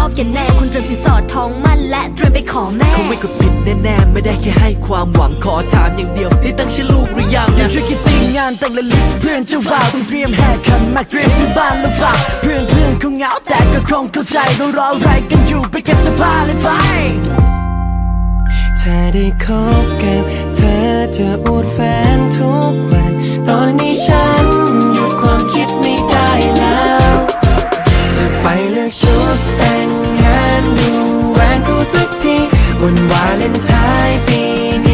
อบแกันแน่คุณเตรียมสินสอดทองมั่นและเตรียมไปขอแม่คงไม่กดผิดแน่ๆไม่ได้แค่ให้ความหวังขอถามอย่างเดียวนี่ตั้งชื่อลูกหรือยังนะช่วยคิดติ้งงานแต่งและลิสต์เพื่อนเจ้าบ่าวต้องเตรียมแห่ขันหมากเตรียมซื้อบ้านหรือเปล่าเพื่อนเพื่อนคงเหงาแต่ก็คงเข้าใจเรารออะไรกันอยู่ไปเก็บเสื้อผ้าเลยไปเธอได้คบกับเธอจะอวดแฟนทุกวัน ตอนนี้ฉัน แต่งงานดูแหวนกูสักทีวันวาเลนไทน์ปีนี้